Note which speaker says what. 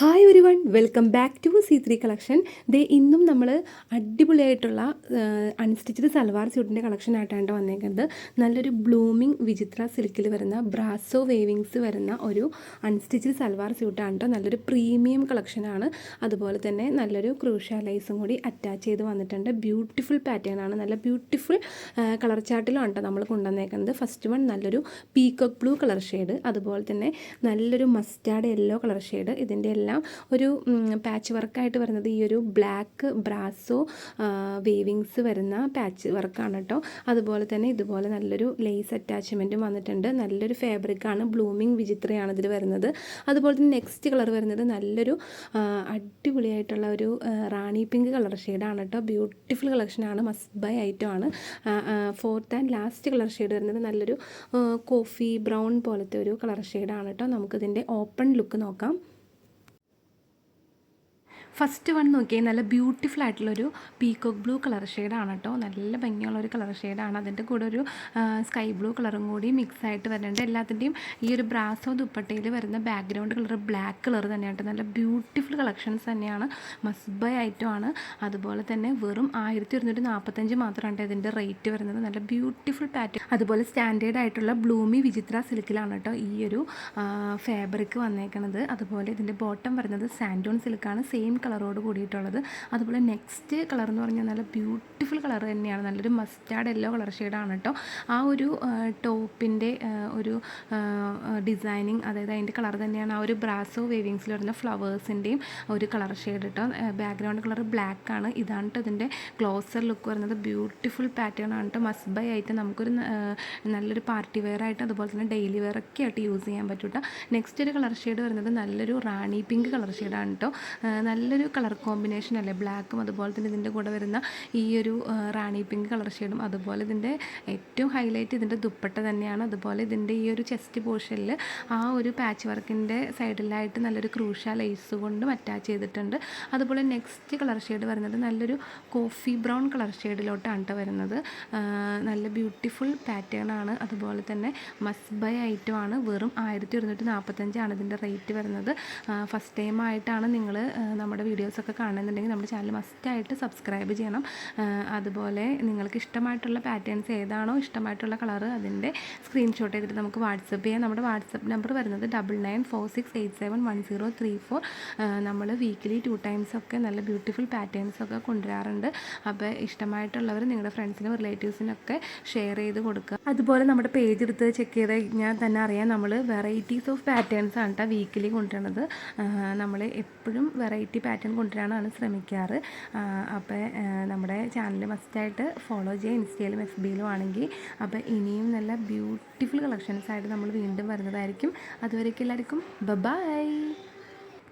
Speaker 1: Hi ഒരു one welcome back to C three collection ദേ ഇന്നും നമ്മൾ അടിപൊളിയായിട്ടുള്ള അൺസ്റ്റിച്ചഡ് സൽവാർ സ്യൂട്ടിന്റെ കളക്ഷൻ ആയിട്ടാണ് വന്നേക്കുന്നത്. നല്ലൊരു ബ്ലൂമിങ് വിചിത്ര സിൽക്കിൽ വരുന്ന ബ്രാസോ വേവിങ്സ് വരുന്ന ഒരു അൺസ്റ്റിച്ചഡ് സൽവാർ സ്യൂട്ടാണ് കേട്ടോ നല്ലൊരു പ്രീമിയം കളക്ഷനാണ് അതുപോലെ തന്നെ നല്ലൊരു ക്രൂഷ്യ ലൈസും കൂടി അറ്റാച്ച് ചെയ്ത് വന്നിട്ടുണ്ട്. ബ്യൂട്ടിഫുൾ പാറ്റേൺ ആണ്. നല്ല ബ്യൂട്ടിഫുൾ കളർ ചാർട്ടിലാണ് കേട്ടോ നമ്മൾ കൊണ്ടുവന്നേക്കുന്നത്. ഫസ്റ്റ് വൺ നല്ലൊരു പീക്കോക്ക് ബ്ലൂ കളർ ഷെയ്ഡ് അതുപോലെ തന്നെ നല്ലൊരു മസ്റ്റാർഡ് യെല്ലോ കളർ ഷെയ്ഡ് ഇതിന്റെ എല്ലാം ഒരു പാച്ച് വർക്കായിട്ട് വരുന്നത് ഈ ഒരു ബ്ലാക്ക് ബ്രാസോ വേവിങ്സ് വരുന്ന പാച്ച് വർക്കാണ് കേട്ടോ. അതുപോലെ തന്നെ ഇതുപോലെ നല്ലൊരു ലേസ് അറ്റാച്ച്മെന്റും വന്നിട്ടുണ്ട്. നല്ലൊരു ഫാബ്രിക്കാണ് ബ്ലൂമിങ് വിചിത്രയാണ് ഇതിൽ വരുന്നത്. അതുപോലെ തന്നെ നെക്സ്റ്റ് കളർ വരുന്നത് നല്ലൊരു അടിപൊളിയായിട്ടുള്ള ഒരു റാണി പിങ്ക് കളർ ഷെയ്ഡാണ് കേട്ടോ. ബ്യൂട്ടിഫുൾ കളക്ഷനാണ് മസ്റ്റ് ബൈ ഐറ്റം ആണ്. Fourth and last colour shade വരുന്നത് നല്ലൊരു കോഫി ബ്രൗൺ പോലത്തെ ഒരു കളർ ഷെയ്ഡാണ് കേട്ടോ. നമുക്കിതിന്റെ ഓപ്പൺ ലുക്ക് നോക്കാം. ഫസ്റ്റ് വൺ നോക്കിയാൽ നല്ല ബ്യൂട്ടിഫുൾ ആയിട്ടുള്ളൊരു പീകോക്ക് ബ്ലൂ കളർ ഷെയ്ഡാണ് കേട്ടോ നല്ല ഭംഗിയുള്ള ഒരു കളർ ഷെയ്ഡാണ് അതിന്റെ കൂടെ ഒരു സ്കൈ ബ്ലൂ കളറും കൂടി മിക്സ് ആയിട്ട് വരുന്നുണ്ട്. എല്ലാത്തിന്റെയും ഈ ഒരു ബ്രാസോ ദുപ്പട്ടയിൽ വരുന്ന ബാക്ക്ഗ്രൗണ്ട് കളർ ബ്ലാക്ക് കളർ തന്നെയാണ് നല്ല ബ്യൂട്ടിഫുൾ കളക്ഷൻസ് തന്നെയാണ്. മസ്ബൈ ഐറ്റം ആണ്. അതുപോലെ തന്നെ വെറും ആയിരത്തി ഒരുന്നൂറ്റി നാൽപ്പത്തഞ്ച് മാത്രമാണ് ഇതിന്റെ റേറ്റ് വരുന്നത്. നല്ല ബ്യൂട്ടിഫുൾ പാറ്റേൺ അതുപോലെ സ്റ്റാൻഡേർഡ് ആയിട്ടുള്ള ബ്ലൂമി വിചിത്ര സിൽക്കിലാണ് കേട്ടോ ഈ ഒരു ഫാബ്രിക് വന്നേക്കുന്നത് അതുപോലെ ഇതിന്റെ ബോട്ടം വരുന്നത് സാൻഡോൺ സിൽക്കാണ് സെയിം കളറോട് കൂടിയിട്ടുള്ളത്. അതുപോലെ നെക്സ്റ്റ് കളർ എന്ന് പറഞ്ഞാൽ നല്ല ബ്യൂട്ടിഫുൾ കളർ തന്നെയാണ്. നല്ലൊരു മസ്റ്റാർഡ് യെല്ലോ കളർ ഷെയ്ഡാണ് കേട്ടോ. ആ ഒരു ടോപ്പിന്റെ ഒരു ഡിസൈനിങ് അതായത് അതിന്റെ കളർ തന്നെയാണ് ആ ഒരു ബ്രാസോ വേവിങ്സിൽ വരുന്ന ഫ്ലവേഴ്സിന്റെയും ഒരു കളർ ഷെയ്ഡ് കേട്ടോ. ബാക്ക്ഗ്രൗണ്ട് കളർ ബ്ലാക്ക് ആണ് ഇതാണ് കേട്ടോ ഇതിന്റെ ക്ലോസർ ലുക്ക് വരുന്നത്. ബ്യൂട്ടിഫുൾ പാറ്റേൺ ആണ് കേട്ടോ മസ്റ്റ് ബൈ ആയിട്ട് നമുക്കൊരു നല്ലൊരു പാർട്ടി വെയർ ആയിട്ട് അതുപോലെ തന്നെ ഡെയിലി വെയർ ഒക്കെ ആയിട്ട് യൂസ് ചെയ്യാൻ പറ്റും കേട്ടോ നെക്സ്റ്റ് ഒരു കളർ ഷെയ്ഡ് വരുന്നത് നല്ലൊരു റാണി പിങ്ക് കളർ ഷെയ്ഡാണ് കേട്ടോ ആ, നല്ലൊരു കളർ കോമ്പിനേഷൻ അല്ലേ? ബ്ലാക്കും അതുപോലെ തന്നെ ഇതിന്റെ കൂടെ വരുന്ന ഈ ഒരു റാണി പിങ്ക് കളർ ഷെയ്ഡും അതുപോലെ ഇതിന്റെ ഏറ്റവും ഹൈലൈറ്റ് ഇതിന്റെ ദുപ്പട്ട തന്നെയാണ്. അതുപോലെ ഇതിന്റെ ഈ ഒരു ചെസ്റ്റ് പോർഷനിൽ ആ ഒരു പാച്ച് വർക്കിന്റെ സൈഡിലായിട്ട് നല്ലൊരു ക്രൂഷ ലൈസ് കൊണ്ടും അറ്റാച്ച് ചെയ്തിട്ടുണ്ട്. അതുപോലെ നെക്സ്റ്റ് കളർ ഷെയ്ഡ് വരുന്നത് നല്ലൊരു കോഫി ബ്രൗൺ കളർ ഷെയ്ഡിലോട്ടാണ് കേട്ടോ വരുന്നത്. നല്ല ബ്യൂട്ടിഫുൾ പാറ്റേൺ ആണ്. അതുപോലെ തന്നെ മസ്റ്റ് ബൈ ഐറ്റം ആണ്. വെറും ആയിരത്തി ഒരുന്നൂറ്റി നാൽപ്പത്തഞ്ചാണ് ഇതിന്റെ റേറ്റ് വരുന്നത്. ഫസ്റ്റ് ടൈം ആയിട്ടാണ് നിങ്ങൾ നമ്മുടെ വീഡിയോസൊക്കെ കാണുന്നുണ്ടെങ്കിൽ നമ്മുടെ ചാനൽ മസ്റ്റായിട്ട് സബ്സ്ക്രൈബ് ചെയ്യണം. അതുപോലെ നിങ്ങൾക്ക് ഇഷ്ടമായിട്ടുള്ള പാറ്റേൺസ് ഏതാണോ ഇഷ്ടമായിട്ടുള്ള കളറ് അതിന്റെ സ്ക്രീൻഷോട്ട് ചെയ്തിട്ട് നമുക്ക് വാട്സപ്പ് ചെയ്യാം. നമ്മുടെ വാട്സപ്പ് നമ്പർ വരുന്നത് double nine four six eight seven one zero three four നമ്മൾ വീക്കിലി ടു ടൈംസ് ഒക്കെ നല്ല ബ്യൂട്ടിഫുൾ പാറ്റേൺസ് ഒക്കെ കൊണ്ടുവരാറുണ്ട്. അപ്പോൾ ഇഷ്ടമായിട്ടുള്ളവർ നിങ്ങളുടെ ഫ്രണ്ട്സിനും റിലേറ്റീവ്സിനൊക്കെ ഷെയർ ചെയ്ത് കൊടുക്കുക. അതുപോലെ നമ്മുടെ പേജ് എടുത്ത് ചെക്ക് ചെയ്ത് കഴിഞ്ഞാൽ തന്നെ അറിയാം നമ്മൾ വെറൈറ്റീസ് ഓഫ് പാറ്റേൺസ് ആണ് കേട്ടോ വീക്കിലി കൊണ്ടുവരുന്നത്. നമ്മൾ എപ്പോഴും വെറൈറ്റി പാറ്റേൺ കൊണ്ടുവരാനാണ് ശ്രമിക്കാറ്. അപ്പോൾ നമ്മുടെ ചാനൽ മസ്റ്റായിട്ട് ഫോളോ ചെയ്യുക. ഇൻസ്റ്റയിലും എഫ് ബിയിലും ആണെങ്കിൽ അപ്പോൾ ഇനിയും നല്ല ബ്യൂട്ടിഫുൾ കളക്ഷൻസ് ആയിട്ട് നമ്മൾ വീണ്ടും വരുന്നതായിരിക്കും. അതുവരേക്കും എല്ലാവർക്കും ബൈ